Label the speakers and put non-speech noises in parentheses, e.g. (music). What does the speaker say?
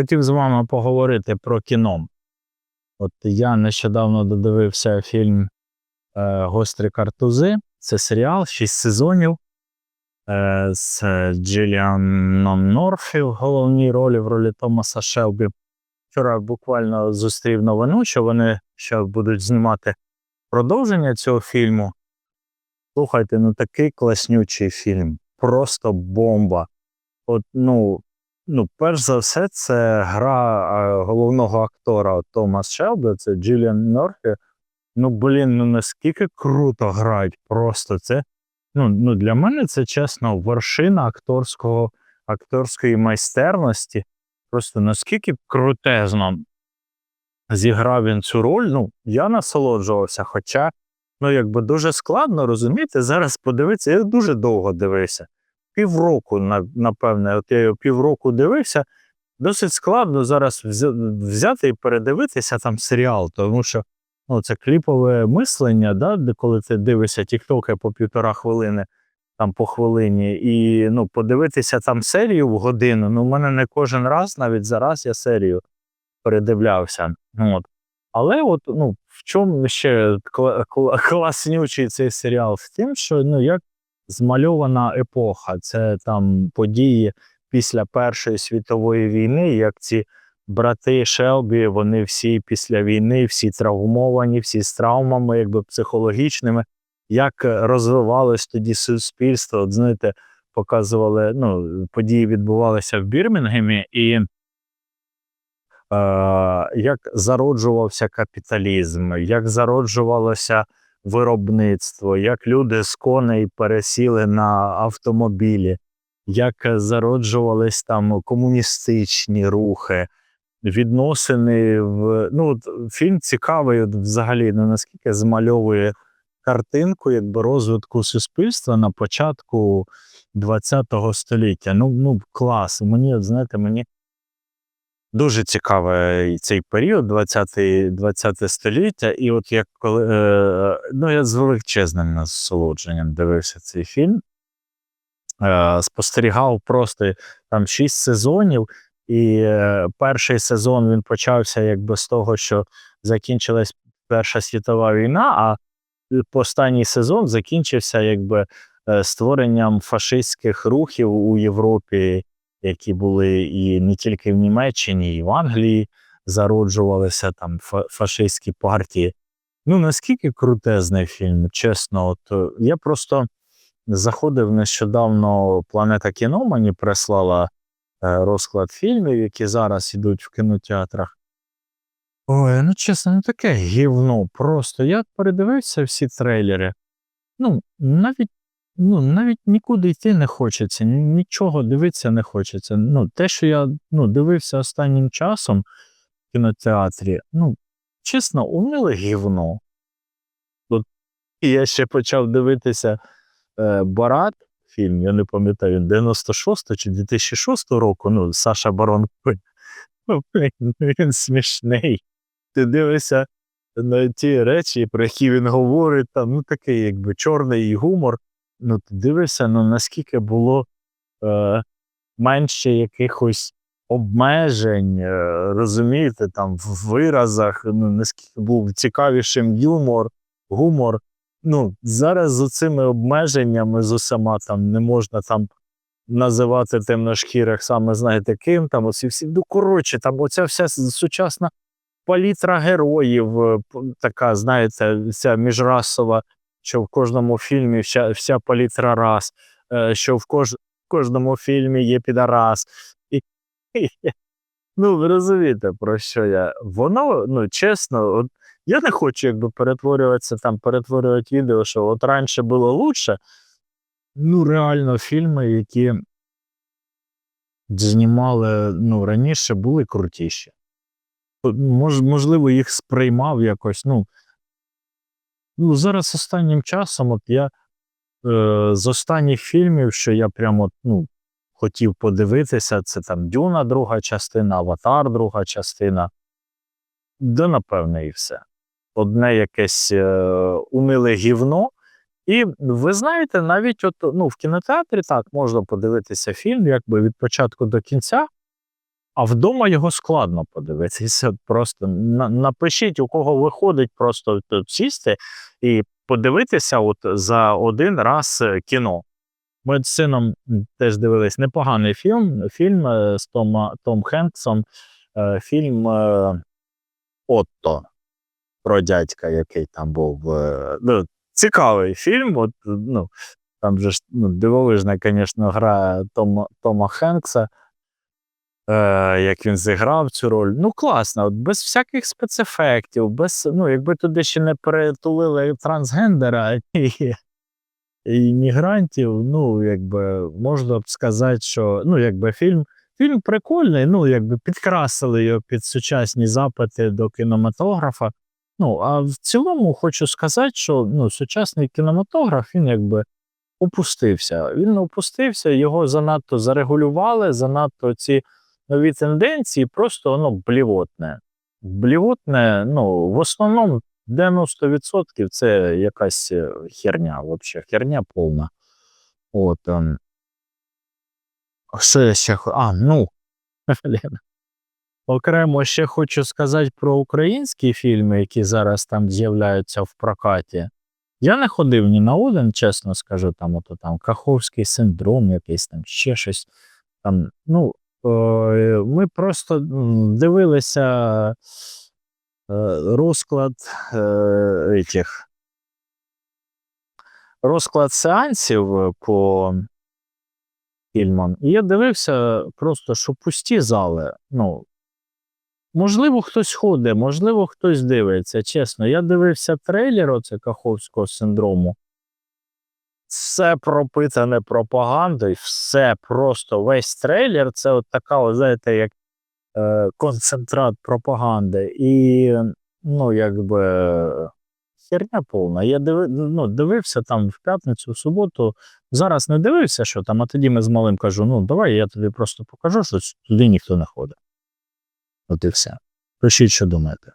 Speaker 1: Хотів з вами поговорити про кіно. От я нещодавно додивився фільм е, Гострі картузи. Це серіал, 6 сезонів е, з Джиліаном Норфі в головній ролі в ролі Томаса Шелбі. Вчора буквально зустрів новину, що вони ще будуть знімати продовження цього фільму. Слухайте, ну такий класнючий фільм. Просто бомба. От, ну, ну, перш за все, це гра головного актора Томас Шелбі, це Джиліан Норфі. Ну, блін, ну наскільки круто грають. Просто це. Ну, ну для мене це чесно вершина акторського, акторської майстерності. Просто наскільки крутезно зіграв він цю роль. Ну, я насолоджувався, хоча, ну, якби дуже складно розумієте, зараз подивитися, я дуже довго дивився. Півроку, напевне, от я його півроку дивився. Досить складно зараз взяти і передивитися там серіал, тому що ну, це кліпове мислення, да, коли ти дивишся тіктоки по півтора хвилини, там по хвилині, і ну, подивитися там серію в годину. Ну, в мене не кожен раз, навіть зараз я серію передивлявся. От. Але от, ну, в чому ще кла- кла- класнючий цей серіал? В тім, що ну, як змальована епоха, це там події після Першої світової війни, як ці брати Шелбі, вони всі після війни, всі травмовані, всі з травмами, якби психологічними. Як е, розвивалось тоді суспільство? От знаєте, показували, ну, події відбувалися в Бірмінгемі, і е, як зароджувався капіталізм, як зароджувалося виробництво, як люди з коней пересіли на автомобілі, як зароджувались там комуністичні рухи, відносини в. Ну, фільм цікавий, от взагалі, ну, наскільки змальовує картинку якби розвитку суспільства на початку ХХ століття. Ну, ну клас. Мені, знаєте, мені дуже цікавий цей період, 20, 20 століття. І от як коли е, ну, я з величезним насолодженням дивився цей фільм. Е, спостерігав просто там шість сезонів, і е, перший сезон він почався якби з того, що закінчилась Перша світова війна, а останній сезон закінчився якби е, створенням фашистських рухів у Європі, які були і не тільки в Німеччині, і в Англії зароджувалися там фашистські партії. Ну наскільки крутезний фільм, чесно, от е, я просто заходив нещодавно Планета кіно мені прислала е, розклад фільмів, які зараз йдуть в кінотеатрах. Ой, ну чесно, ну таке гівно. Просто я передивився всі трейлери. Ну, навіть, ну, навіть нікуди йти не хочеться, нічого дивитися не хочеться. Ну, те, що я ну, дивився останнім часом в кінотеатрі, ну, чесно, униле гівно. От, я ще почав дивитися е, Барат фільм, я не пам'ятаю, він 96 чи 2006 року, ну, Саша Барон ну, (laughs) він смішний. Ти дивишся на ті речі, про які він говорить, там, ну, такий, якби чорний гумор. Ну, ти дивишся, ну, наскільки було е, менше якихось обмежень, е, розумієте, там, в виразах, ну, наскільки був цікавішим юмор, гумор. Ну, зараз з цими обмеженнями, з усіма там не можна там називати темношкірих саме знаєте ким, там оці всі. Ну, коротше, там оця вся сучасна палітра героїв, е, така, знаєте, ця міжрасова, що в кожному фільмі вся, вся палітра рас, е, що в кож, кожному фільмі є підарас. І, ну, ви розумієте, про що я. Воно, ну, чесно, от, я не хочу якби перетворюватися там, перетворювати відео, що от раніше було лучше. Ну, реально, фільми, які знімали ну, раніше, були крутіші. Мож, можливо, їх сприймав якось. Ну, ну зараз останнім часом, от я е, з останніх фільмів, що я прямо ну, хотів подивитися, це там Дюна, друга частина, Аватар, друга частина. Да, напевне, і все. Одне якесь е, униле гівно. І ви знаєте, навіть от, ну, в кінотеатрі так можна подивитися фільм якби від початку до кінця. А вдома його складно подивитися. Просто напишіть, у кого виходить просто сісти і подивитися от за один раз е, кіно. Ми з сином теж дивились непоганий фільм. Фільм е, з Тома, Том Хенксом. е, Фільм Отто про дядька, який там був. Ну, цікавий фільм. От, ну, там же ну, дивовижна, звісно, гра Тома, Тома Хенкса. Е, як він зіграв цю роль. Ну, класно, от без всяких спецефектів, без, ну, якби туди ще не перетулили трансгендера (laughs) і, і мігрантів, ну, якби можна б сказати, що ну, якби фільм, фільм прикольний, ну, якби підкрасили його під сучасні запити до кінематографа. Ну, а в цілому хочу сказати, що ну, сучасний кінематограф, він якби опустився. Він опустився, його занадто зарегулювали, занадто ці нові тенденції, просто воно блівотне. Блівотне, ну, в основному 90% це якась е, херня, взагалі, херня повна. От. ем. Що я ще А, ну. (laughs) Окремо ще хочу сказати про українські фільми, які зараз там з'являються в прокаті. Я не ходив ні на один, чесно скажу, там ото там Каховський синдром, якийсь там ще щось. Там, ну, ми просто дивилися е, розклад е, этих, розклад сеансів е, по фільмам. І я дивився просто, що пусті зали. Ну, можливо, хтось ходить, можливо, хтось дивиться. Чесно, я дивився трейлер оце Каховського синдрому. Все пропитане пропагандою, все просто весь трейлер це от така, знаєте, як е, концентрат пропаганди. І, ну, якби херня повна. Я диви, ну, дивився там в п'ятницю, в суботу. Зараз не дивився, що там, а тоді ми з малим кажу: ну, давай я тобі просто покажу, що туди ніхто не ходить. От і все. Пишіть, що думаєте.